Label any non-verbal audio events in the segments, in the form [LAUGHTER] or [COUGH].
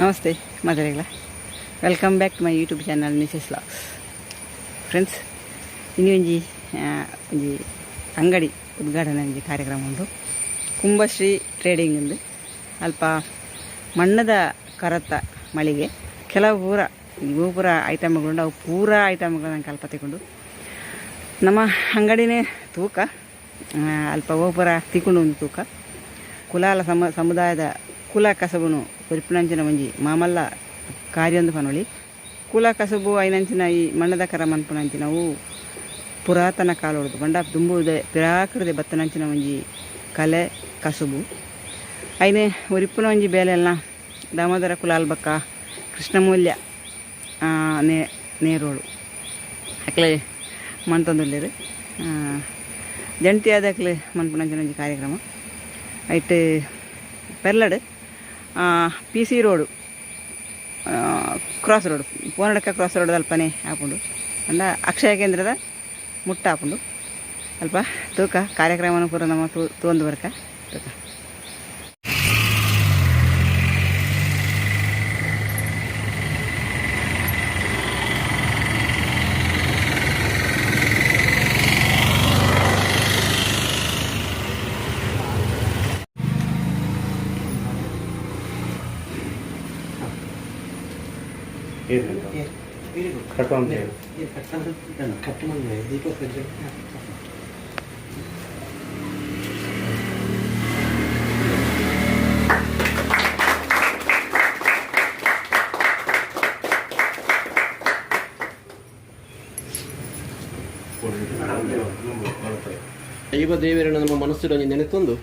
ನಮಸ್ತೆ ಮಾತಾಡಿಗಳ welcome back to my YouTube channel Mrs LOX friends ಇನ್ನು ಒಂಜಿ ಒಂಜಿ ಅಂಗಡಿ ಉದ್ಘಾಟನೆ ಒಂಜಿ ಕಾರ್ಯಕ್ರಮ ಉಂಟು. ಕುಂಭಶ್ರೀ ಟ್ರೇಡಿಂಗ್ ಉಂದು ಅಲ್ಪ ಮಣ್ಣದ ಕರತ ಮಳಿಗೆ, ಕೆಲವು ಪೂರ, ಗೋಪುರ ಪೂರ ಐಟಮ್ಗಳುಂಡು ಅವು ಪೂರ ಐಟಮ್ಗಳು ನಂಗೆ ಅಲ್ಪ ತಗೊಂಡು ನಮ್ಮ ಅಂಗಡಿನೇ ತೂಕ ಅಲ್ಪ ಗೋಪುರ ತಿಕೊಂಡು ಒಂದು ತೂಕ. ಕುಲಾಲ ಸಮ, ಸಮುದಾಯದ ಕುಲ ಕಸಬುನು ಪರಿಪುಣಾಂಚಿನ ಒಂಜಿ ಮಾಮಲ್ಲ ಕಾರ್ಯೊಂದು ಪನೊಳಿ. ಕುಲ ಕಸಬು ಐನಂಚಿನ ಈ ಮಣ್ಣದ ಕರ ಅವು ಪುರಾತನ ಕಾಲೋಡು ಬಂಡ ತುಂಬುವುದೇ ಪಿರಾಕೃದೆ ಬತ್ತನಂಚಿನ ಒಂಜಿ ಕಲೆ, ಕಸುಬು. ಐನೆ ಒರಿಪ್ಪುನ ಒಂಜಿ ಬೇಲೆಲ್ಲ ದಾಮೋದರ ಕುಲಾಲ್ ಬಕ್ಕ ಕೃಷ್ಣಮೂಲ್ಯ ನೇ, ನೇರೋಳು. ಅಕ್ಲೆ ಮನ್ತೊಂದುಲ್ಲೇರು ಜಂಟಿ ಆದಕ್ಲೆ ಮನ್ಪುನಂಚಿನ ಒಂಜಿ ಕಾರ್ಯಕ್ರಮ. ಐಟ್ ಪೆರ್ಲಡ್. P C road cross road ಪೋನಡಕ cross road ಅಲ್ಪನೇ ಹಾಕೊಂಡು ಅಂದ ಅಕ್ಷಯ ಕೇಂದ್ರದ ಮುಟ್ಟ ಹಾಕೊಂಡು ಅಲ್ಪ ತೂಕ ಕಾರ್ಯಕ್ರಮನ ಪೂರ ನಮ್ಮ ತೂ ತೂಂದು ಬರ್ಕ ತೂಕ. ದೈವ ದೇವರನ್ನು ನಮ್ಮ ಮನಸ್ಸಿನಲ್ಲಿ ನೆನೆತೊಂದು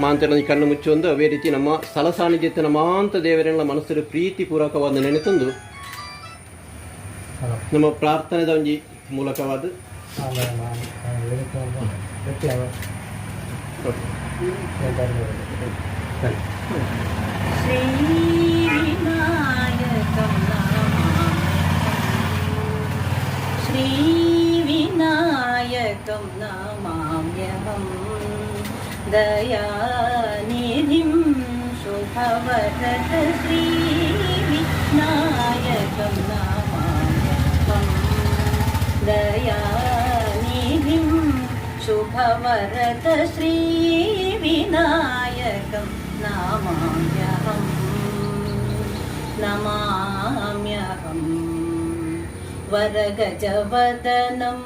ಮಾಂತರಲ್ಲಿ ಕಣ್ಣು ಮುಚ್ಚೊಂದು ಅವೇ ರೀತಿ ನಮ್ಮ ಸ್ಥಳ ಸಾನ್ನಿಧ್ಯತೆ ಮಾಂತ ದೇವರನ್ನ ಮನಸ್ಸಲ್ಲಿ ಪ್ರೀತಿ ಪೂರ್ವಕವಾದ ನೆನೆತೊಂದು ನಮ್ಮ ಪ್ರಾರ್ಥನೆದ ಒಂಜಿ ಮೂಲಕವಾದ श्रीविनायकं नमाम्यहं दयानिधिं शुभवरद श्रीविनायकं नमाम्यहं दयानिधिं शुभवरद श्रीविनायकं नमाम्यहम् వరగజవదనం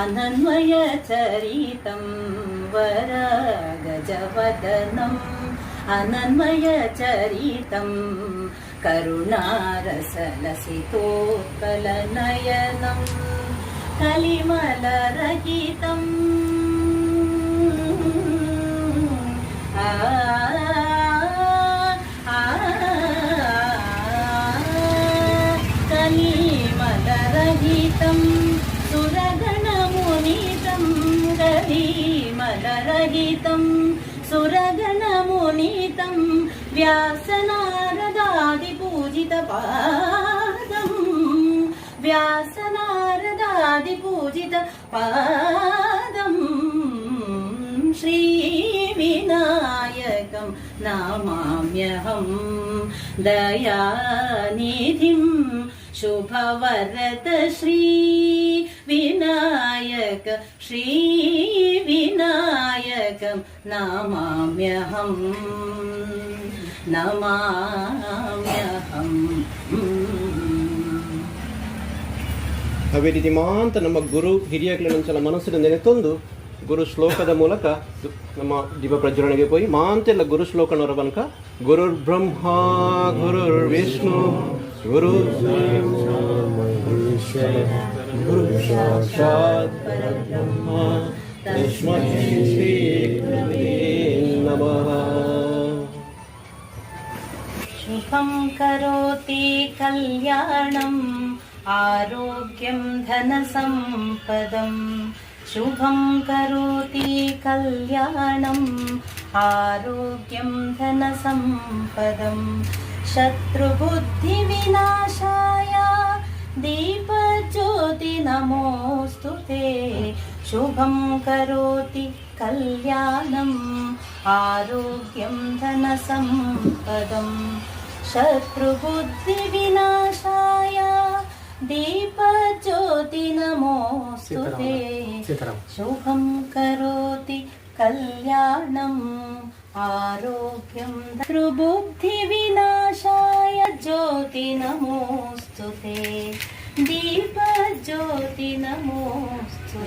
అనన్వయ చరితం వరగజవదనం అనన్వయ చరితం కరుణారసలసితోకలనయనం కలిమలరహితం ఆ कलिमलरहितं सुरगणमुनितं कलिमलरहितं सुरगणमुनितं व्यासनारदादिपूजितपादम् व्यासनारदादिपूजितपादम् श्रीविनायकं नमाम्यहं శుభవరద శ్రీ వినాయక శ్రీ వినాయకం నమామ్యహం నమామ్యహం ಅವಿರಿತಿ ಮಾಂತ ನಮ್ಮ ಗುರು ಹಿರಿಯಗಳನ್ನೊಂದ್ಸಲ ಮನಸ್ಸಿನ ನೆನೆತೊಂದು ಗುರು ಶ್ಲೋಕದ ಮೂಲಕ ನಮ್ಮ ದೀಪ ಪ್ರಜ್ವಲನೆಗೆ ಹೋಗಿ ಮಾಂತೆಲ್ಲ ಗುರು ಶ್ಲೋಕನವರ ತನಕ ಗುರುರ್ ಬ್ರಹ್ಮ ಗುರುರ್ ವಿಷ್ಣು तस्मी नमः शुभं करोति कल्याणम् आरोग्यं धनसम्पदम्। शुभं करोति कल्याणम् आरोग्यं धनसम्पदम्। शत्रुबुद्धिविनाशाय दीपज्योति नमोऽस्तु ते शुभं करोति कल्याणम् आरोग्यं धनसम्पदम् शत्रुबुद्धिविनाशाय दीपज्योति नमोऽस्तु ते शुभं करोति कल्याणम् आरोग्यं शत्रुबुद्धिविनाशाय ज्योति नमोऽस्तु ते दीपज्योति नमोऽस्तु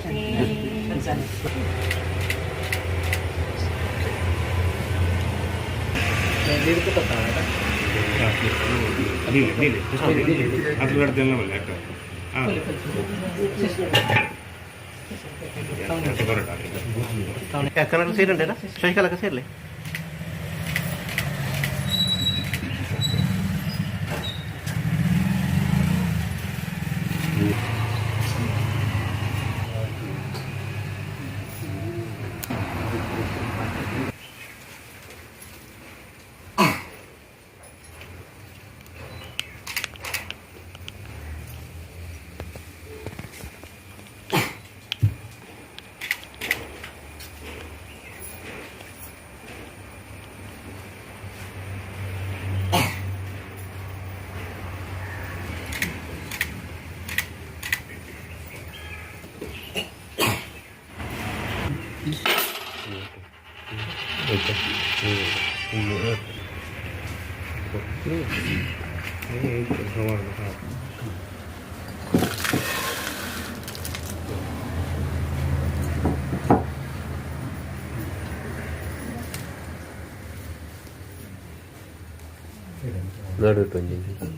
นี่ระวังนะครับなるとに。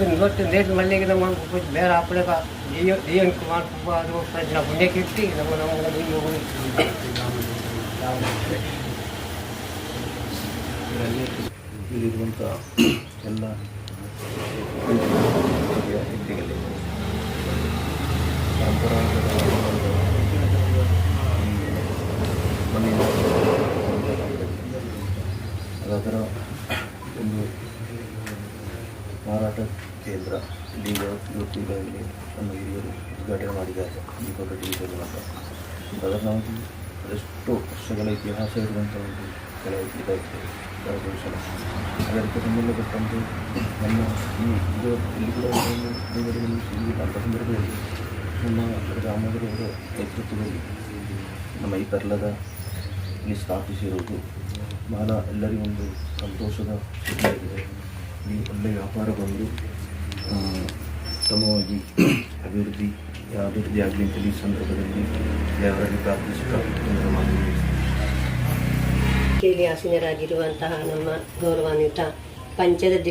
ನಂತರ ಇವತ್ತು ನೇಟ್ ಮಲ್ಲಿಗೆ ನಮ್ಮ ಬೇರೆ ಹಾಪಡೆ ಡಿ ಎನ್ ಕುಮಾರ್ ತುಂಬ ಅದು ಪುಣ್ಯಕ್ಕೆ ಇಟ್ಟು ನಮ್ಮ ನಮ್ಮ ಇಲ್ಲಿರುವಂಥ ಎಲ್ಲ ಪರಂಪರಾಗತ ಮಣ್ಣಿನ ಅದರ ಒಂದು ಮಾರಾಟ ಕೇಂದ್ರ ಇಲ್ಲಿ ಇವತ್ತು ಈಗಾಗಲೇ ನಮ್ಮ ಹಿರಿಯರು ಉದ್ಘಾಟನೆ ಮಾಡಿದ್ದಾರೆ. ದೀಪಕ ಅಂತ ಅದರ ನಮಗೆ ಅದೆಷ್ಟೋ ವರ್ಷಗಳ ಇತಿಹಾಸ ಇರುವಂಥ ಒಂದು ಕೆಲವು ಇದಾಗಿದೆ ಕರಕೌಶಲ ಅದಕ್ಕೆ ಸಂಬಂಧಪಟ್ಟಂತೆ ನಮ್ಮ ಈ ಇದು ಇಲ್ಲಿ ಕೂಡ ಈ ಅಂಥ ಸಂದರ್ಭದಲ್ಲಿ ನಮ್ಮ ಗ್ರಾಮದವರ ನೇತೃತ್ವದಲ್ಲಿ ನಮ್ಮ ಈ ಪರ್ಲದ ಇಲ್ಲಿ ಸ್ಥಾಪಿಸಿರುವುದು ಬಹಳ ಎಲ್ಲರಿಗೂ ಒಂದು ಸಂತೋಷದ ಸುದ್ದಿಯಾಗಿದೆ ಈ ಒಳ್ಳೆಯ ವ್ಯಾಪಾರ ಬಂದು ಉತ್ತಮವಾಗಿ ಅಭಿವೃದ್ಧಿ ಅಭಿವೃದ್ಧಿ ಆಗಲಿ ಅಂತ ಈ ಸಂದರ್ಭದಲ್ಲಿ ದೇವರಲ್ಲಿ ಪ್ರಾರ್ಥಿಸುತ್ತಾ ಕೇಳಿ ಆಸೀನರಾಗಿರುವಂತಹ ನಮ್ಮ ಗೌರವಾನ್ವಿತ ಪಂಚಾಯತ್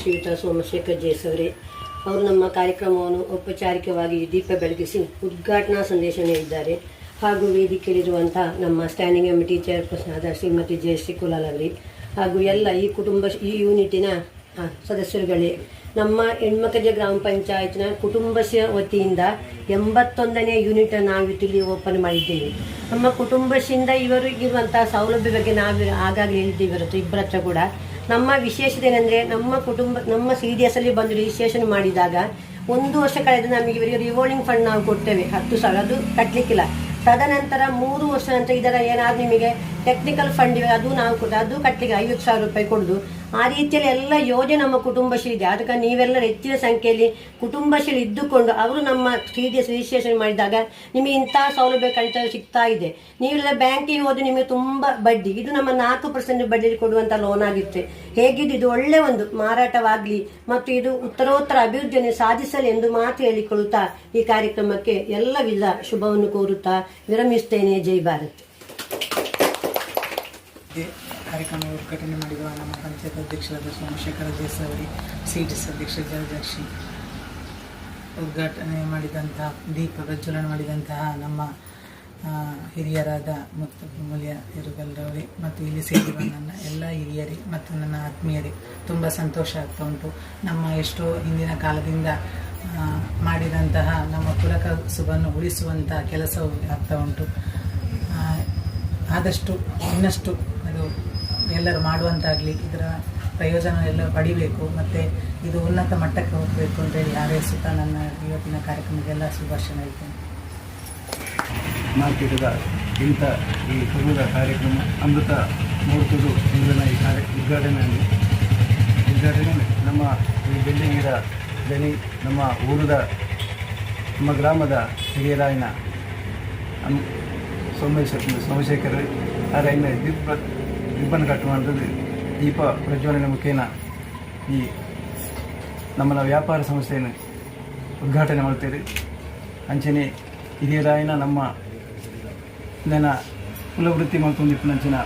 ಶ್ರೀಯುತ ಸೋಮಶೇಖರ್ ಜೇಸವರೇ ಅವರೇ. ನಮ್ಮ ಕಾರ್ಯಕ್ರಮವನ್ನು ಔಪಚಾರಿಕವಾಗಿ ದೀಪ ಬೆಳಗಿಸಿ ಉದ್ಘಾಟನಾ ಸಂದೇಶ ನೀಡಿದ್ದಾರೆ ಹಾಗೂ ವೇದಿಕೆಯಲ್ಲಿರುವಂತಹ ನಮ್ಮ ಸ್ಟ್ಯಾಂಡಿಂಗ್ ಕಮಿಟಿ ಚೇರ್ಪರ್ಸನ್ ಆದ ಶ್ರೀಮತಿ ಜಯಶ್ರೀ ಕುಲಾಲ್ ಅವರಿ. ಹಾಗೂ ಎಲ್ಲ ಈ ಕುಟುಂಬ, ಈ ಯೂನಿಟಿನ ಸದಸ್ಯರುಗಳೇ, ನಮ್ಮ ಹೆಣ್ಮಕಜ ಗ್ರಾಮ ಪಂಚಾಯತ್ನ ಕುಟುಂಬಶ್ರೀ ವತಿಯಿಂದ ಎಂಬತ್ತೊಂದನೇ ಯೂನಿಟ್ ನಾವು ಇಲ್ಲಿ ಓಪನ್ ಮಾಡಿದ್ದೇವೆ. ನಮ್ಮ ಕುಟುಂಬಶ್ರೀಯಿಂದ ಇವರು ಇರುವಂತಹ ಸೌಲಭ್ಯ ಬಗ್ಗೆ ನಾವು ಆಗಾಗ ಹೇಳಿದ್ದೇವೆ ಇವರತ್ತು ಇಬ್ಬರ ಹತ್ರ ಕೂಡ. ನಮ್ಮ ವಿಶೇಷತೆ ಏನಂದ್ರೆ ನಮ್ಮ ಕುಟುಂಬ, ನಮ್ಮ ಸಿ ಡಿ ಎಸ್ ಅಲ್ಲಿ ಬಂದು ರಿಜಿಸ್ಟ್ರೇಷನ್ ಮಾಡಿದಾಗ ಒಂದು ವರ್ಷ ಕಳೆದ ನಮಗೆ ಇವರಿಗೆ ರಿವೋಲ್ವಿಂಗ್ ಫಂಡ್ ನಾವು ಕೊಡ್ತೇವೆ. ಹತ್ತು ಸಾವಿರ. ಅದು ಕಟ್ಟಲಿಕ್ಕಿಲ್ಲ ತದನಂತರ ಮೂರು ವರ್ಷ ನಂತರ ಇದರ ಏನಾದ್ರು ನಿಮಗೆ ಟೆಕ್ನಿಕಲ್ ಫಂಡ್ ಅದು ನಾವು ಕೊಟ್ಟು, ಅದು ಕಟ್ಟಲಿಕ್ಕೆ ಐವತ್ತು ಸಾವಿರ ರೂಪಾಯಿ ಕೊಡುದು. ಆ ರೀತಿಯಲ್ಲಿ ಎಲ್ಲ ಯೋಜನೆ ನಮ್ಮ ಕುಟುಂಬಶ್ರೀ ಇದೆ. ಅದಕ್ಕೆ ನೀವೆಲ್ಲ ಹೆಚ್ಚಿನ ಸಂಖ್ಯೆಯಲ್ಲಿ ಕುಟುಂಬಶ್ರೀ ಇದ್ದುಕೊಂಡು ಅವರು ನಮ್ಮ ಎಸ್ ರಿಜಿಸ್ಟ್ರೇಷನ್ ಮಾಡಿದಾಗ ನಿಮಗೆ ಇಂತಹ ಸೌಲಭ್ಯ ಕಳಿತ ಸಿಗ್ತಾ ಇದೆ. ನೀವೆಲ್ಲ ಬ್ಯಾಂಕಿಗೆ ಹೋದ್ರೆ ನಿಮಗೆ ತುಂಬ ಬಡ್ಡಿ, ಇದು ನಮ್ಮ ನಾಲ್ಕು ಪರ್ಸೆಂಟ್ ಬಡ್ಡಿಯಲ್ಲಿ ಕೊಡುವಂಥ ಲೋನ್ ಆಗಿರುತ್ತೆ. ಹೇಗಿದ್ದು ಇದು ಒಳ್ಳೆ ಒಂದು ಮಾರಾಟವಾಗಲಿ ಮತ್ತು ಇದು ಉತ್ತರೋತ್ತರ ಅಭಿವೃದ್ಧಿಯನ್ನು ಸಾಧಿಸಲಿ ಎಂದು ಮಾತು ಹೇಳಿಕೊಳ್ಳುತ್ತಾ ಈ ಕಾರ್ಯಕ್ರಮಕ್ಕೆ ಎಲ್ಲ ವಿಧ ಶುಭವನ್ನು ಕೋರುತ್ತಾ ವಿರಮಿಸ್ತೇನೆ. ಜೈ ಭಾರತ್. ಇದೇ ಕಾರ್ಯಕ್ರಮ ಉದ್ಘಾಟನೆ ಮಾಡಿರುವ ನಮ್ಮ ಪಂಚಾಯತ್ ಅಧ್ಯಕ್ಷರಾದ Somashekhara Desavari C D S ಅಧ್ಯಕ್ಷ ಜಲದರ್ಶಿ ಉದ್ಘಾಟನೆ ಮಾಡಿದಂತಹ, ದೀಪ ಪ್ರಜ್ವಲನ ಮಾಡಿದಂತಹ ನಮ್ಮ ಹಿರಿಯರಾದ ಮತ್ತು ಮೂಲ್ಯ ಇರುಗಲ್ರವರೇ ಮತ್ತು ಇಲ್ಲಿ ಸೇರಿರುವ ನನ್ನ ಎಲ್ಲ ಹಿರಿಯರಿ ಮತ್ತು ನನ್ನ ಆತ್ಮೀಯರೇ, ತುಂಬ ಸಂತೋಷ ಆಗ್ತಾ ಉಂಟು. ನಮ್ಮ ಎಷ್ಟೋ ಹಿಂದಿನ ಕಾಲದಿಂದ ಮಾಡಿದಂತಹ ನಮ್ಮ ಕುಲಕಸುಬನ್ನು ಉಳಿಸುವಂತಹ ಕೆಲಸವು ಆಗ್ತಾ ಉಂಟು. ಆದಷ್ಟು, ಇನ್ನಷ್ಟು ಅದು ಎಲ್ಲರೂ ಮಾಡುವಂತಾಗಲಿ, ಇದರ ಪ್ರಯೋಜನ ಎಲ್ಲ ಪಡಿಬೇಕು. ಮತ್ತು ಇದು ಉನ್ನತ ಮಟ್ಟಕ್ಕೆ ಹೋಗಬೇಕು ಅಂತೇಳಿ ಹಾರೈಸುತ್ತಾ ನನ್ನ ಇವತ್ತಿನ ಕಾರ್ಯಕ್ರಮಕ್ಕೆಲ್ಲ ಶುಭಾಶಯ ಹೇಳ್ತೇನೆ. ಮಾರ್ಕೆಟದ ಇಂಥ ಈ ಕುರುದ ಕಾರ್ಯಕ್ರಮ, ಅಮೃತ ಮುಹೂರ್ತದ ಇಂದಿನ ಈ ಕಾರ್ಯ ಉದ್ಘಾಟನೆಯಲ್ಲಿ. ಉದ್ಘಾಟನೆ ನಮ್ಮ ಈ ಬಿಲ್ಡಿಂಗಿನ ಜನಿ ನಮ್ಮ ಊರದ, ನಮ್ಮ ಗ್ರಾಮದ ಹಿರಿಯರಾಯನ ಸೋಮೇಶ್ವರ ಸೋಮಶೇಖರ್ ಆರಾಯನ ದೀಪ ದೀಪನ ಕಟ್ಟುವಂಥದ್ದು ದೀಪ ಪ್ರಜ್ವಲನೆ ಮುಖೇನ ಈ ನಮ್ಮ ವ್ಯಾಪಾರ ಸಂಸ್ಥೆಯನ್ನು ಉದ್ಘಾಟನೆ ಮಾಡ್ತೇವೆ. ಅಂಚನೆ ಹಿರಿಯರಾಯನ ನಮ್ಮ ನನ್ನ ಕುಲವೃತ್ತಿ ಮಾಡ್ಕೊಂಡು ಇಪ್ಪನಂಚಿನ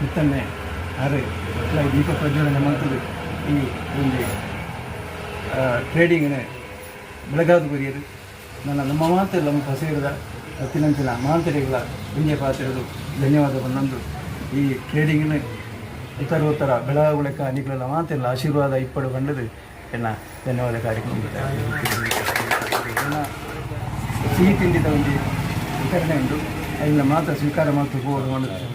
ಮುತ್ತನ್ನೆ ಅರೆ ದೀಪ ಪ್ರಜ್ವಲನೆ ಮಾಡ್ತದೆ ಈ ಒಂದು ಟ್ರೇಡಿಂಗ್ನ ಬೆಳಗಾದ ಗುರಿಯರು ನನ್ನ, ನಮ್ಮ ಮಾತೆಲ್ಲ ನಮ್ಮ ಹಸಿರದ ಹತ್ತಿನಂಚಿನ ಮಾಂತರಿಗಳ ಪುಣ್ಯ ಪಾತ್ರದ ಧನ್ಯವಾದ ಬಂದಂದು ಈ ಟ್ರೇಡಿಂಗ್ನ ಉತ್ತರ ಬೆಳಗಾಗುಳಕ ಅನಿಗಳ ಮಾತೆಲ್ಲ ಆಶೀರ್ವಾದ ಇಪ್ಪಡು ಬಂಡದು ಎನ್ನ ಧನ್ಯವಾದ ಕಾರ್ಯಕ್ರಮ ಸಿಹಿ ತಿಂಡಿದ ಒಂದು ವಿತರಣೆ ಉಂಟು. ಅದನ್ನ ಮಾತ್ರ ಸ್ವೀಕಾರ ಮಾಡ್ತಾ ಹೋಗೋದು ಮಾಡುತ್ತೆ.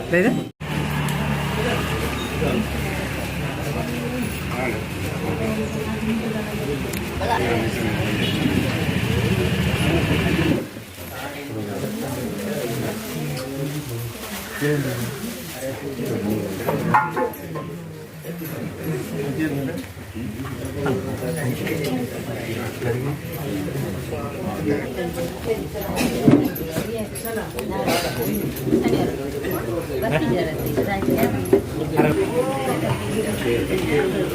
അതായത്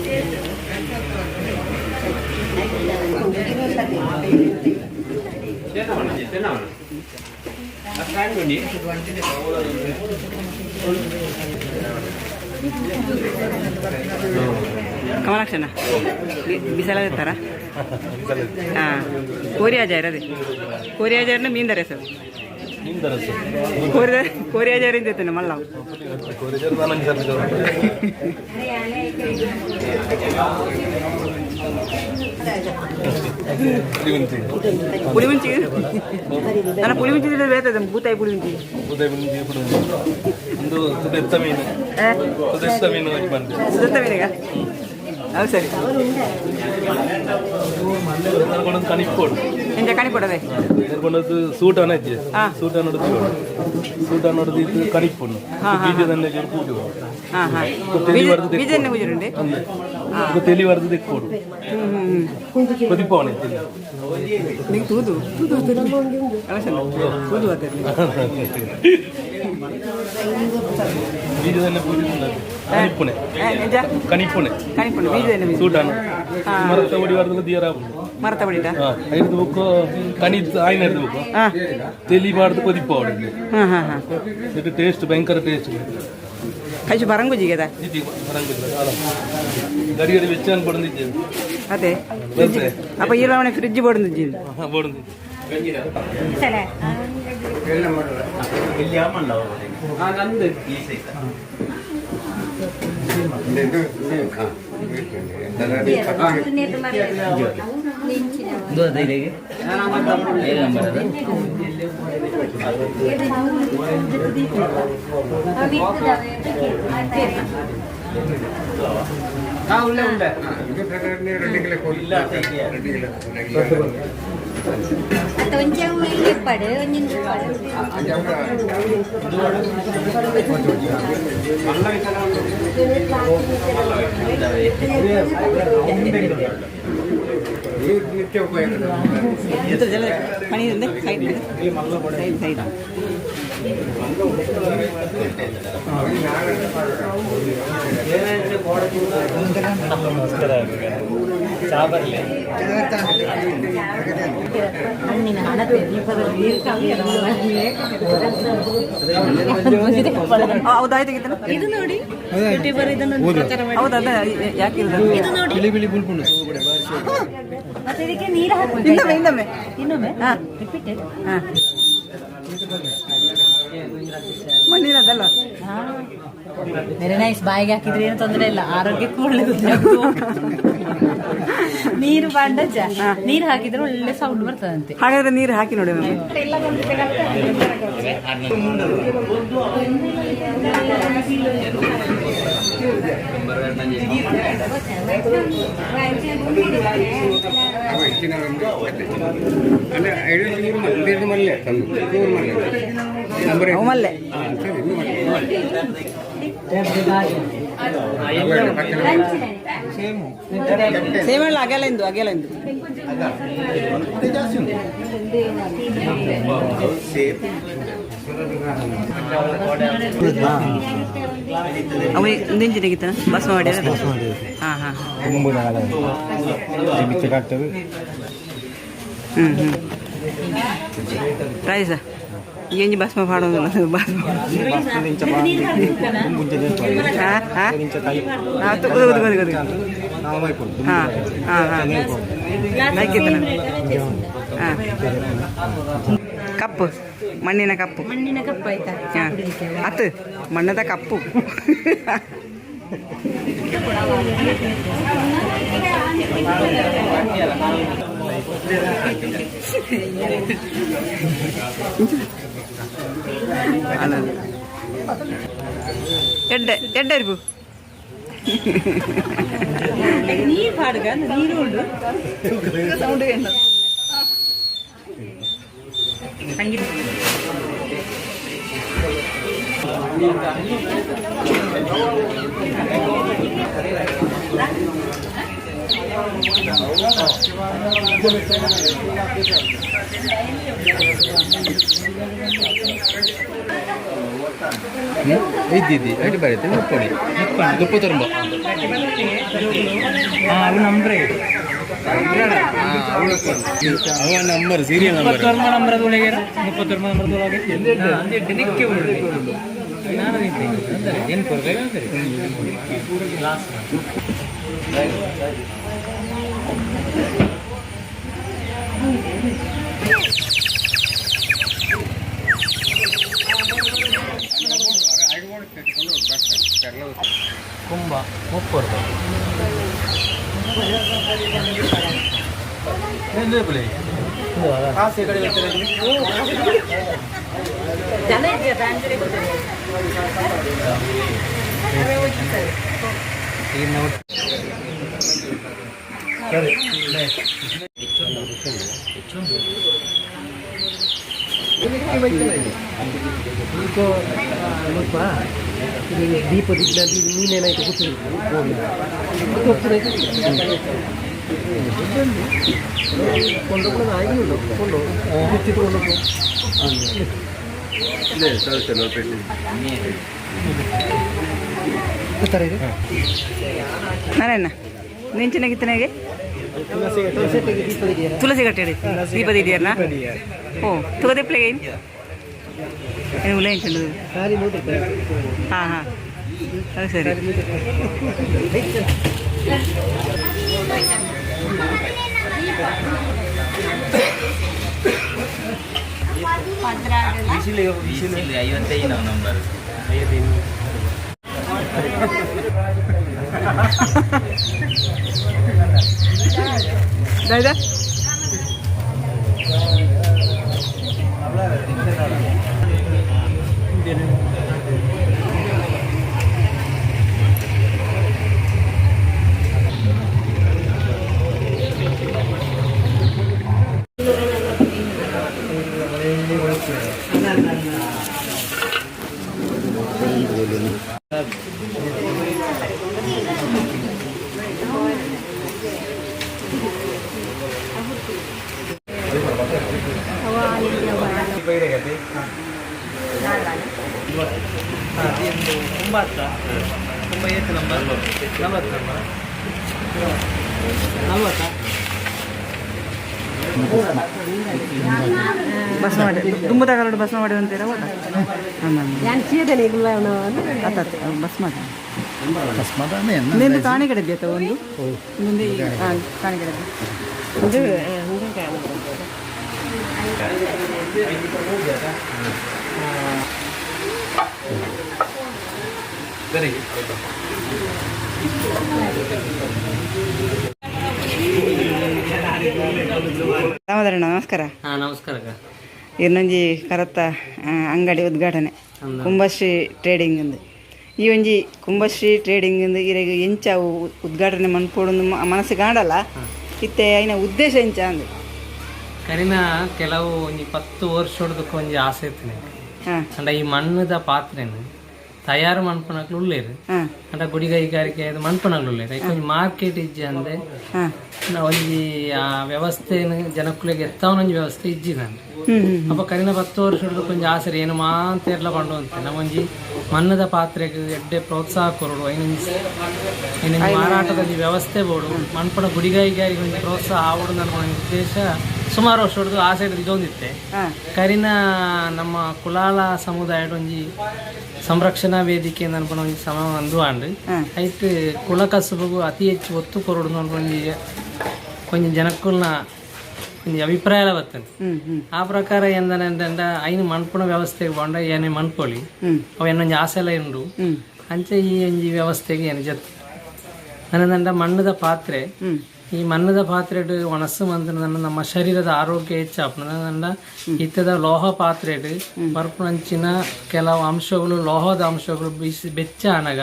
ಚೇರ್ ಖುಷಿಗಳು ಉಂಡ ಆ, ಬೇಗ ಕಮಲಾಕ್ಷಣ ಬಿಸಲ ಕೊರಿಯರ್ ಕೊರಿಯರ್ ಇಂದೈತೆ ಮಲ್ಲ ಪುಳಿ ಮುಂಚಿ ನನ್ನ ಪುಳಿ ಮುಂಚಿ ಬೇತದೆ ಬೂತಾಯಿ ಪುಳಿ ಮುಂಚಿ ಬೂತಾಯಿ ಪುಳಿ ಮುಂಚಿ ಪುಳಿ ಮುಂಚಿ ಒಂದು ಸುದೆತ್ತ ಮೀನು ಸುದೆತ್ತ ಮೀನು ಸುದೆತ್ತ ಮೀನಿಗ ಹೌದು ಸರಿ ಕನಿಪ್ಪೋಡು ಎಂಜ ಕಾಣಿಕೊಡದೆ ಎರ್ಕೊಂಡದ್ದು ಸೂಟ ಅನ್ನೈತಿ ಹಾ. ಸೂಟ ನೋಡಿದ್ ಸೂಟ ನೋಡಿದ್ ಇದು ಕನಿಪ್ಪುಣ್ಣು ಹಾ, ಹಾ. ಬೀಜದನ್ನೇ ಕೂಡು ಹಾಂ ಹಾಂ ತೆಲಿ ಬರ್ತದೆ. ಬೀಜ ಎಣ್ಣೆ ಗುಜರುಂಡೆ ಇದು ತೆಲಿ ವರದು ತೆಕ್ಕೋಡು ಹ್ಞೂ ಹ್ಞೂ ಹ್ಞೂ ಕೊದಿಪ್ಪವನೆ ತೆಲಿ ನಿಂಗೆ ತೂದು ತೂದು ಕಳಸಲ್ಲ ತೂದು ಅದರಲ್ಲಿ ಬೀಜದನ್ನೇ ಪೂಜೆ ಕನಿಪ್ಪುನೆ ಎಂಜ ಕನಿಪ್ಪುನೆ ಕಾಣಿಕೊಂಡು ಬೀಜ ಎಣ್ಣೆ ಬೀಜ ಸೂಟಾನು ಹಾ. ಮರತ ಒಡಿ ವರದು ದಿಯರ ಮರತ ಬಡಿದ ಐದು ಬುಕ್ಕು ಕನಿ ಆಯ್ನ ಹಿಡಿದು ಬುಕ್ಕು ಹಾಂ ತೆಲಿ ಬಾರ್ದು ಕೊದಿಪ್ಪವಡೆ ಹಾಂ ಹಾಂ ಹಾಂ ಇದು ಟೇಸ್ಟ್ ಭಯಂಕರ ಟೇಸ್ಟ್ ಕೈಸು ಬರಂಗುಜಿಗೆದ ಗಡಿ ಗಡಿ ವೆಚ್ಚ ಅನ್ಕೊಂಡಿದ್ದೇವೆ ಅದೇ ಬರ್ತದೆ ಅಪ್ಪ ಈರವಣೆ ആ ഉള്ള ഉണ്ട് രണ്ട് കിലോ രണ്ട് കിലോ కొంచెం చెప్పాడు కొంచెం పని ఉంది సైడ్ సైడ్ సైడ్ ఏమైనా ಮಣ್ಣಿನ ಹಣತೆ ದೀಪದಲ್ಲಿ ಇದು ನೋಡಿ ಯೂಟ್ಯೂಬರ್ ಇದನ್ನು ಪ್ರಚಾರ ಮಾಡಿ. ಹೌದಾ ಯಾಕೆ ಇದು? ನೋಡಿ. ಮತ್ತೆ ಇದಕ್ಕೆ ನೀರು ಹಾಕಿ ಇನ್ನೊಮ್ಮೆ ಇನ್ನೊಮ್ಮೆ. ಇನ್ನೊಮ್ಮೆ. ಹಾ. ರಿಪೀಟೆಡ್ ಹಾ. ವೆರಿ ನೈಸ್ ಬಾಯಿಗೆ ಹಾಕಿದ್ರೆ ಏನು ತೊಂದರೆ ಇಲ್ಲ ಆರೋಗ್ಯಕ್ಕೂ ಒಳ್ಳೇದು ಜಗ್ಗು. ನೀರು ಬಾಂಡಜ್ಜ ನೀರು ಹಾಕಿದ್ರೆ ಒಳ್ಳೆ ಸೌಂಡ್ ಬರ್ತದಂತೆ ಹಾಗಾದ್ರೆ ನೀರು ಹಾಕಿ ನೋಡಿ ಮ್ಯಾಮ್ ಅವಮಲ್ಲೆ ಸೇಮ್ ಅಲ್ಲ ಅಗೆಲ್ಲ ಎಂದು ಅಗೆಲ್ಲ ಎಂದು ಅವ ಇಂಜಿನ್ ತೆಗಿತಾನ ಬಸ್ ಮಾಡಿ ಹಾಂ ಹಾಂ ಹ್ಞೂ ಹ್ಞೂ price ಎಂಜಿ ಭಸ್ಮ ಪಾಡೋದಿಲ್ಲ ಭಸ್ಮ ಹಾಂ ಹಾಂ ಹಾಂ ಗೊತ್ತು ಗೊತ್ತು ಗೊತ್ತು ಹಾಂ ಹಾಂ ಹಾಂ ಹಾಕಿದ್ದಾನೆ ಹಾಂ ಕಪ್ಪು ಮಣ್ಣಿನ ಕಪ್ಪು ಮಣ್ಣಿನ ಕಪ್ಪು ಆಯ್ತಾ ಹಾಂ ಅತ್ತು ಮಣ್ಣದ ಕಪ್ಪು [LAUGHS] [LAUGHS] [LAUGHS] எட்ட எட்ட இருப்பு நீ பாடுக அந்த நீரும் உண்டு சவுண்டு வேண்டாம் சங்கீதம் ಸೌಂಡ್ ಏನು ಇದ್ದಿದ್ದಿ ಅಡಿ ಬರುತ್ತೆ ಮುಪ್ಪಡಿ ಮುಪ್ಪತ್ತೊಂಬ ಅವು ನಂಬ್ರೆ ಅವ ನಂಬರ್ ಸೀರಿಯಲ್ ನಂಬರ್ ನಂಬರದೊಳಗೆ ಮುಪ್ಪತ್ತೊಂದು ನಂಬರದೊಳಗೆ ದಿನಕ್ಕೆ ನಾನು ಅಂದರೆ ಏನು ಕೊಡ್ಬೇಕು ಕುಂಭ ಮುಪ್ಪತ್ತು ಕಾಸು ಕಡೆ ಜನ ಇದೆಯಾ ಫ್ಯಾನ್ಸರಿ ದೀಪದಿಂದ ನೀನೇನಾಯ್ತು ಕೊಂಡು ಆಗಿಲ್ಲ ಕೊಂಡು ಕೊಂಡು ನಾನೇನ ನೆಂಚಿನಾಗಿತ್ತನಾಗೆ ತುಳಸಿ ಕಟ್ಟಿ ದೀಪದ ಇದೆಯಲ್ಲ? ಓ ತುಗದೆ ಪ್ಲೇಗೆ ಏನು ಉಲ್ಲ ಎಂಚಂಡು ಖಾಲಿ ಮೂರು ಹಾಂ ಹಾಂ ಅದು ಸರಿ ಐವತ್ತೈದು ನಂಬರ್ ದಾಯ್ದಾ ಒಂಬತ್ತ ಭಸ್ಮ ಮಾಡಿ. ತುಂಬ ತಗೊಂಡು ಭಸ್ಮ ಮಾಡಿ ಅಂತೀರ ಹೌದಾ ಅತ್ತ ಭಸ್ಮ ಒಂದು ಕಾಣಿಗಡೆ ಬೇಕಾ ಒಂದು ಮುಂದೆ ಹಾಂ ಕಾಣಿಗಡೆ ಒಂದು ರಾಮಧರಣ ನಮಸ್ಕಾರ. ಹಾಂ ನಮಸ್ಕಾರ ಅಕ್ಕ. ಇನ್ನೊಂಜಿ ಕರತ್ತ ಅಂಗಡಿ ಉದ್ಘಾಟನೆ. ಕುಂಭಶ್ರೀ ಟ್ರೇಡಿಂಗ್ ಇಂದು ಈ ಒಂಜಿ ಕುಂಭಶ್ರೀ ಟ್ರೇಡಿಂಗ್ ಇಂದು ಇರೆಗ್ ಎಂಚ ಅವು ಉದ್ಘಾಟನೆ ಮನ್ಪೋಡು ಮನಸ್ಸಿಗೆ ಆಡಲ್ಲ. ಇತ್ತೆ ಐನ ಉದ್ದೇಶ ಎಂಚ ಅಂದು. ಕರಿನ ಕೆಲವು ಒಂಜಿ ಪತ್ತು ವರ್ಷ ಹೊಡೆದಕ್ಕೆ ಒಂಜಿ ಆಸೆ ಇತ್ತು ಹಾಂ. ಈ ಮಣ್ಣದ ಪಾತ್ರೆನು ತಯಾರು ಮನ್ಪನಕ್ಲು ಉಳ್ಳೇರು. ಹಾಂ. ಅಂಡ ಗುಡಿಗೈಗಾರಿಕೆ ಅದು ಮನ್ಪನಕ್ಲು ಉಳ್ಳೇರು. ಐಕ್ ಒಂಜಿ ಮಾರ್ಕೆಟ್ ಇಜ್ಜಿ ಅಂದೆ. ಒಂದು ಆ ವ್ಯವಸ್ಥೆ ಜನಕ್ಕಳಿಗೆ ಎತ್ತವನೊಂಜಿ ವ್ಯವಸ್ಥೆ ಇಜ್ಜಿ ನಾನು ಹ್ಞೂ ಹ್ಞೂ ಅಪ್ಪ ಕರಿನ ಹತ್ತು ವರ್ಷ ಹಿಡಿದು ಕೊಂಚ ಆಸರೆ ಏನು ಮಾಂತ ಎಲ್ಲ ಬಂಡು ಅಂತ. ನಮ್ಮೊಂಜಿ ಮಣ್ಣದ ಪಾತ್ರೆಗೆ ಎಡ್ಡೆ ಪ್ರೋತ್ಸಾಹ ಕೊರಡು ಐನೊಂಜಿ ಮಾರಾಟದಲ್ಲಿ ವ್ಯವಸ್ಥೆ ಬೋಡು. ಮಣ್ಪಣ ಗುಡಿಗಾಯಿಗಾರಿಗೆ ಒಂಜಿ ಪ್ರೋತ್ಸಾಹ ಆವಡು ನನ್ನ ಒಂದು ಉದ್ದೇಶ. ಸುಮಾರು ವರ್ಷ ಹೊಡೆದು ಆ ಸೈಡ್ ಇದೊಂದಿತ್ತೆ ಕರಿನ ನಮ್ಮ ಕುಲಾಲ ಸಮುದಾಯದ ಒಂಜಿ ಸಂರಕ್ಷಣಾ ವೇದಿಕೆ ಅನ್ಪಣ ಒಂಜಿ ಸಮ ಅಂದು ಆಂಡ್. ಐತ್ ಕುಲ ಕಸುಬಗು ಅತಿ ಹೆಚ್ಚು ಒತ್ತು ಕೊರಡು ಒಂಜಿ ಕೊಂಚ ಜನಕ್ಕುಲ್ನ ಒಂಜಿ ಅಭಿಪ್ರಾಯ ಬರ್ತದೆ ಹ್ಞೂ ಆ ಪ್ರಕಾರ ಎಂದನಂದ ಐನು ಮಣ್ಪುಣ ವ್ಯವಸ್ಥೆ ಬಂಡ ಏನೇ ಮಣ್ಪೊಳಿ ಅವು ಏನೊಂದು ಆಸೆ ಎಲ್ಲ ಉಂಡು ಅಂಚೆ ಈ ಒಂಜಿ ವ್ಯವಸ್ಥೆಗೆ ಏನು ಜತ್. ನನ್ನದಂಡ ಮಣ್ಣದ ಪಾತ್ರೆ ಈ ಮಣ್ಣದ ಪಾತ್ರೆಡ್ ಒಣಸು ಮಂತ್ರ ನಮ್ಮ ಶರೀರದ ಆರೋಗ್ಯ ಹೆಚ್ಚಾಪನ ನಂದ ಇತ್ತದ ಲೋಹ ಪಾತ್ರೆಡ್ ಬರ್ಪಂಚಿನ ಕೆಲವು ಅಂಶಗಳು ಲೋಹದ ಅಂಶಗಳು ಬಿಸಿ ಬೆಚ್ಚ ಅನಗ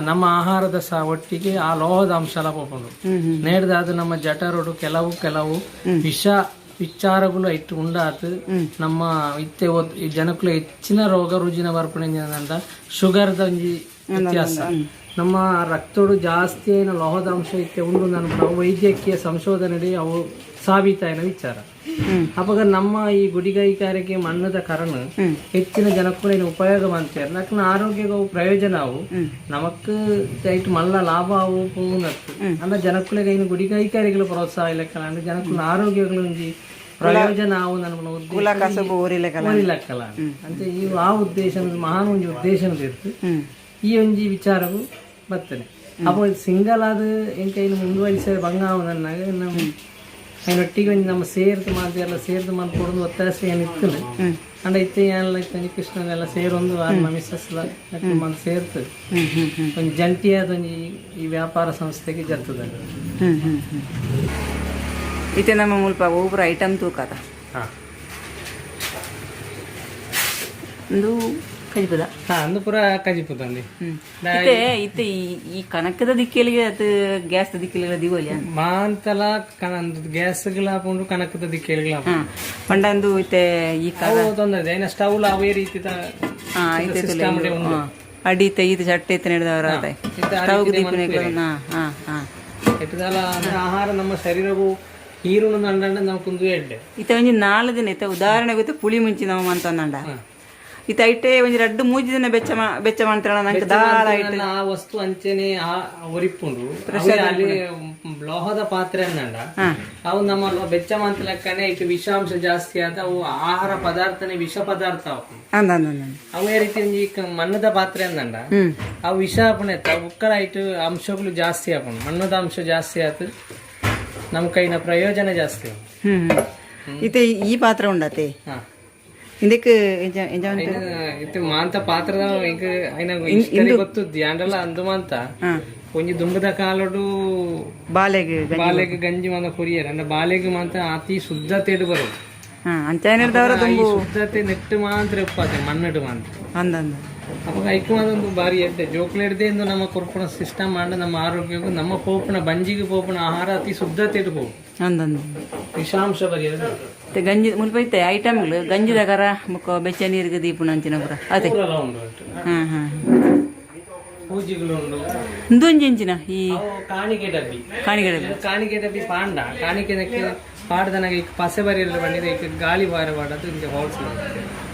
ನಮ್ಮ ಆಹಾರದ ಸಹ ಒಟ್ಟಿಗೆ ಆ ಲೋಹದ ಅಂಶ ಎಲ್ಲ ಪೋಪುಂಡು ನೇಡ್ದಾದ ನಮ್ಮ ಜಠರೋಡು ಕೆಲವು ಕೆಲವು ವಿಷ ವಿಚಾರಗಳು ಇಟ್ಟು ಉಂಡಾತು ನಮ್ಮ ಇತ್ತೆ ಜನಕ್ಕೂ ಹೆಚ್ಚಿನ ರೋಗ ರುಜಿನ ಬರ್ಪಣೆ ಶುಗರ್ದ ಒಂಜಿ ವ್ಯತ್ಯಾಸ. ನಮ್ಮ ರಕ್ತಡು ಜಾಸ್ತಿ ಏನು ಲೋಹದ ಅಂಶ ಇತ್ತೆ ಉಂಡು ನನ್ನ ವೈದ್ಯಕೀಯ ಸಂಶೋಧನೆ ಅವು ಸಾಬೀತಾಯಿನ ವಿಚಾರ. ಅವಾಗ ನಮ್ಮ ಈ ಗುಡಿಗೈಕಾರಿಕೆ ಮಣ್ಣದ ಕಾರಣ ಹೆಚ್ಚಿನ ಜನಕ್ಕೂ ಏನು ಉಪಯೋಗ ಮಾಡ್ತಾರೆ ನಕ್ನ ಆರೋಗ್ಯಗೂ ಪ್ರಯೋಜನ ಅವು. ನಮಕ್ ಐಟ್ ಮಲ್ಲ ಲಾಭ ಅವು ಪೂನತ್ತು ಅಂದ್ರೆ ಜನಕ್ಕಳಿಗೆ ಏನು ಗುಡಿಗೈಕಾರಿಗಳು ಪ್ರೋತ್ಸಾಹ ಇಲ್ಲ ಅಂದ್ರೆ ಜನಕ್ಕೂ ಆರೋಗ್ಯಗಳು ಪ್ರಯೋಜನ ಅವು ನನ್ನ ಉದ್ದೇಶ. ಅಂತ ಈ ಆ ಉದ್ದೇಶ ಮಹಾನ್ ಒಂದು ಉದ್ದೇಶ ಈ ಒಂಜಿ ವಿಚಾರವು ಬರ್ತದೆ. ಅಪ್ಪ ಸಿಂಗಲ್ ಆದ ಎಂಕ ಇನ್ನು ಮುಂದುವರಿಸ ಭಂಗ ಅವನಾಗ ನಮ್ಮ ಅಯ್ಯೊಟ್ಟಿಗೆ ಒಂದು ನಮ್ಮ ಸೇರ್ದು ಮಾಡಿದೆ ಎಲ್ಲ ಸೇರ್ದು ಮಾಡಿ ಕೊಡೋದು ಒತ್ತಾಸೆ ಏನಿತ್ತು ಅಂಡ್ ಇತ್ತೆ ಏನಲ್ಲ ಐತೆ ಅಂಜಿ ಕೃಷ್ಣ ಎಲ್ಲ ಸೇರೊಂದು ಆ ಮನಿಸಲ್ಲ ಮನಸ್ಸು ಸೇರ್ತದೆ. ಒಂದು ಜಂಟಿ ಅದು ಒಂದು ಈ ವ್ಯಾಪಾರ ಸಂಸ್ಥೆಗೆ ಜರ್ತದೆ ಇತ್ತೆ ನಮ್ಮ ಮೂಲಪ ಒಬ್ಬರು ಐಟಮ್ ತೂಕದ. ಒಂದು ಹಾಂ ಹಾಂ ಅಂದು ಪೂರ ಕಜಿಪುದಂದಿ ಇತ್ತೆ ಇತ್ತೆ ಈ ಈ ಕನಕದ ದಿಕ್ಕಿಲಿಗೆ ಅದು ಗ್ಯಾಸ್ ದಿಕ್ಕಿಲಿಗೆ ದಿಗೋಲಿ ಮಾಂತಲ ಕನ ಗ್ಯಾಸ್ ಹಾಕೊಂಡು ಕನಕದ ದಿಕ್ಕೇಳಿಗಳ ಹಾಂ ಪಂಡಂದು ಇತ್ತೆ ಈ ಕ ಅವು ತೊಂದರೆ ಏನ ಸ್ಟವ್ ಅವೇ ರೀತಿ ಹಾಂ ಐತೆ ಅಡಿ ತೆಗಿದು ಚಟ್ಟೆ ಇತ್ತೆ ನಡೆದವರ ಅದೇ ಸ್ಟವ್ಗೆ ದೀಪನೆ ಹಾ ಹಾ ಹಾಂ. ಎಟ್ಟದಲ್ಲ ಅಂದ್ರೆ ಆಹಾರ ನಮ್ಮ ಶರೀರವು ನಂಡಂಡ ನಾವು ಕುಂದು ಎಡ್ಡೆ. ಇತ್ತ ಒಂಜಿ ನಾಲ್ಕು ದಿನ ಇತ್ತ. ಉದಾಹರಣೆ ಗೊತ್ತು ಪುಳಿ ಮುಂಚಿ ನಾವು ಮಂತಂದಂಡ ಇತ್ತ ಐಟೆ ಒಂಜಿ ರಡ್ಡು ಮೂಜಿ ದಿನ ಬೆಚ್ಚ ಬೆಚ್ಚ ಮಾಡ್ತಾಳ ನಂಗೆ ದಾಳ ಐಟೆ ಆ ವಸ್ತು ಅಂಚೆನೆ ಆ ಒರಿಪ್ಪುಂಡು ಅಲ್ಲಿ ಲೋಹದ ಪಾತ್ರೆ ಅನ್ನಂಡ. ಅವು ನಮ್ಮ ಬೆಚ್ಚ ಮಂತ ಲೆಕ್ಕನೆ ಇಟ್ಟು ವಿಷಾಂಶ ಜಾಸ್ತಿ ಆದ ಅವು ಆಹಾರ ಪದಾರ್ಥನೆ ವಿಷ ಪದಾರ್ಥ ಅವು. ಅವು ರೀತಿ ಒಂಜಿ ಮಣ್ಣದ ಪಾತ್ರೆ ಅನ್ನಂಡ. ಅವು ವಿಷ ಆಪಣೆತ್ತ ಉಕ್ಕಳ ಇಟ್ಟು ಅಂಶಗಳು ಜಾಸ್ತಿ ಆಪಣ. ಮಣ್ಣದ ಅಂಶ ಜಾಸ್ತಿ ಆತು. ನಮ್ಮ ಕೈನ ಪ್ರಯೋಜನ ಜಾಸ್ತಿ ಇತ್ತೆ ಈ ಪಾತ್ರ ಉಂಡತೆ ಹಾ ಇದಕ್ಕೆ మాంత ಎಂಜ ಐನ ಇತ್ತು ಮಾಂತ ಪಾತ್ರದ దుంబద ಮಾಂತ. ಕಾಲಡು ಬಾಲೆಗೆ ಬಾಲೆಗ್ ಗಂಜಿ ಮಂದ ಕೊರಿಯರ್. ಅಂದ್ರೆ ಬಾಲೆಗ್ ಮಾಂತ ಅತಿ ಹಾಂ ಅಂಚಾನಿರ್ದವರ ಈ ಶುದ್ಧತೆ ನೆಟ್ಟು ಮಾತ್ರ ಉಪ್ಪಾತೆ ಮಣ್ಣಡು ಮಾಂತ. ಅಂದಂದ. ಅಂದ ಅವಾಗ ಐಕ್ ಒಂದು ಬಾರಿ ಎಡ್ಡೆ. ಜೋಕ್ಲೆಡ್ದೆ ಎಂದು ನಮ್ಮ ಕೊರ್ಪುಣ ಸಿಸ್ಟಮ್ ಮಾಡ ನಮ್ಮ ಆರೋಗ್ಯಕ್ಕೂ ನಮ್ಮ ಪೋಪಣ ಬಂಜಿಗೆ ಪೋಪಣ ಆಹಾರ ಅತಿ ಶುದ್ಧತೆ ಇಡ್ಬೋದು ಅಂದ ಅಂದ ವಿಷಾಂಶ ಬರೆಯೋದು. ಮತ್ತೆ ಗಂಜಿ ಮುಲ್ಪ ಇತ್ತೆ ಐಟಮ್ಗಳು ಗಂಜಿದ ಕರ ಮುಖ ಬೆಚ್ಚ ನೀರಿಗೆ ದೀಪುಣ ಅಂಚಿನ ಪುರ. ಅದೇ. ಹಾಂ ಹಾಂ ಈ ಕಾಣಿಕೆ ಡಬ್ಬಿ. ಕಾಣಿಕೆ ಇದು ಕಾಣಿಕೆ ಡಬ್ಬಿ ಪಾಂಡ. ಕಾಣಿಕೆ ಪಾಡ್ದನಾಗ ಈಗ ಪಸೆ ಬರೆಯಲ್ಲ ಬಂದಿದೆ. ಈಗ ಗಾಳಿ ಬಾರ ಬಾಡದು ಹಿಂಗೆ ಹೋಲ್ಸಲ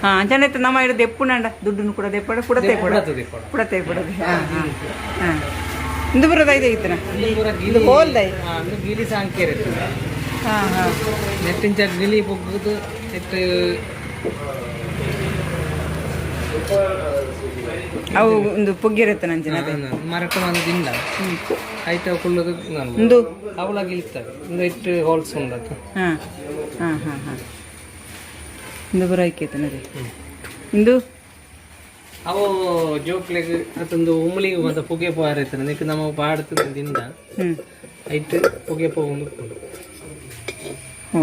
ಹಾಂ ಅಂಚನೆ ನಮ್ಮ ಹಿಡಿದು ಎಪ್ಪುಣಂಡ ದುಡ್ಡನ್ನು ಕೂಡ ದೆಪ್ಪಡ ಕೂಡ ತೆಪ್ಪಡ ಕೂಡ ತೆಪ್ಪಡದು ಹಾಂ ಹಾಂ ಹಾಂ. ಇಂದು ಬರೋದು ಐದು ಇತ್ತನ ಇದು. ಹೋಲ್ದೈ ಅಂದು ಗಿಲಿ ಸಾಂಕೇರಿ ಹಾಂ ಹಾಂ. ನೆಟ್ಟಿಂಚ ನಿಲಿ ಬೊಗ್ಗುದು ನೆಟ್ಟು ಅವು ಒಂದು ಪುಗ್ಗಿರುತ್ತೆ ನಂಚಿನ ಜನ ಮರಕ ಆಯ್ತು ಐಟ ಕುಳ್ಳೋದು ಒಂದು? ಅವಳಾಗಿ ಇರ್ತವೆ ಒಂದು ಇಟ್ಟು ಹೋಲ್ಸ್ ಹಾ ಹಾಂ ಹಾಂ ಹಾಂ ಹಾಂ. ಇಂದು ಬರೋ ಐಕೈತನ ಅದೇ ಇಂದು? ಅವು ಜೋಕ್ಲೆಗ್ ಅದೊಂದು ಉಮ್ಳಿಗೆ ಒಂದು ಪುಗೆ ಇರ್ತದೆ ನಿಕ್ಕೆ ನಮ್ಮ ಪಾಡ್ತದಿಂದ ಐಟ್ ಪುಗೆ ಪೋಗುಂಡು ಓ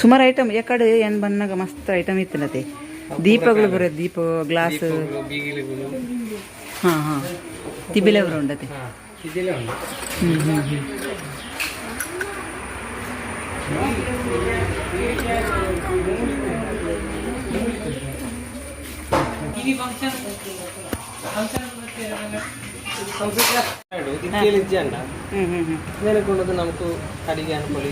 ಸುಮಾರು ಐಟಮ್ ಯಾಕಡೆ ಏನು ಬಂದಾಗ ಮಸ್ತ್ ಐಟಮ್ ಇತ್ತನತೆ ದೀಪಗಳು ಬರೋ, ದೀಪ ಗ್ಲಾಸ್ ಹಾಂ ಹಾಂ. ತಿಬಿಲೆ ಬರೋ ಉಂಡತೆ. ಹ್ಞೂ ಹ್ಞೂ ಹ್ಞೂ ಕೇಳಿದ್ದೆ ಅಂಡ ಹ್ಞೂ ಹ್ಞೂ ಹ್ಞೂ ಮೇಲಕೊಂಡದು ನಮಕು ಅಡಿಗೆ ಅನುಕೂಲ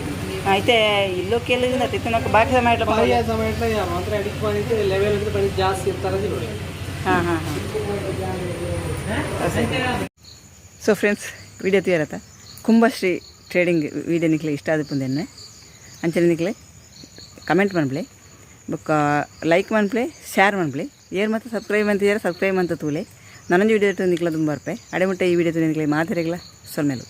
అయితే ఇల్లు కెళ్ళింది తినక బాగా సమయం ಬಾಯಿಯ ಸಮಯಕ್ಕೆ ಮಾತ್ರ ಅಡಿಗೆ ಬಂದಿದ್ದು ಲೆವೆಲ್ ಅಂದ್ರೆ ಬಂದು ಜಾಸ್ತಿ ಇರ್ತಾರೆ ನೋಡಿ ಹಾಂ ಹಾಂ ಹಾಂ so friends video తీయరత కుంభశ్రీ trading video నిక్లే ఇష్ట అది పొందిన అంచనా నిక్లే ಕಮೆಂಟ್ ಮನ್ಪ್ಲೆ ಬೊಕ್ಕ ಲೈಕ್ ಮನ್ಪ್ಲೆ ಶೇರ್ ಮನ್ಪ್ಲೆ ಏರ್ ಮತ್ತೆ ಸಬ್ಸ್ಕ್ರೈಬ್ ಅಂತ ಸಬ್ಸ್ಕ್ರೈಬ್ ಅಂತ ತೂಲೆ ನನ್ನೊಂದು ವಿಡಿಯೋ ನಿಕ್ಲ ತುಂಬ ಬರ್ಪೆ ಅಡೆ ഈ ಈ ವಿಡಿಯೋ ನಿಕ್ಲೆ ಮಾತಾಡಿಗ್ಲ ಸೊನ್ನೆಲು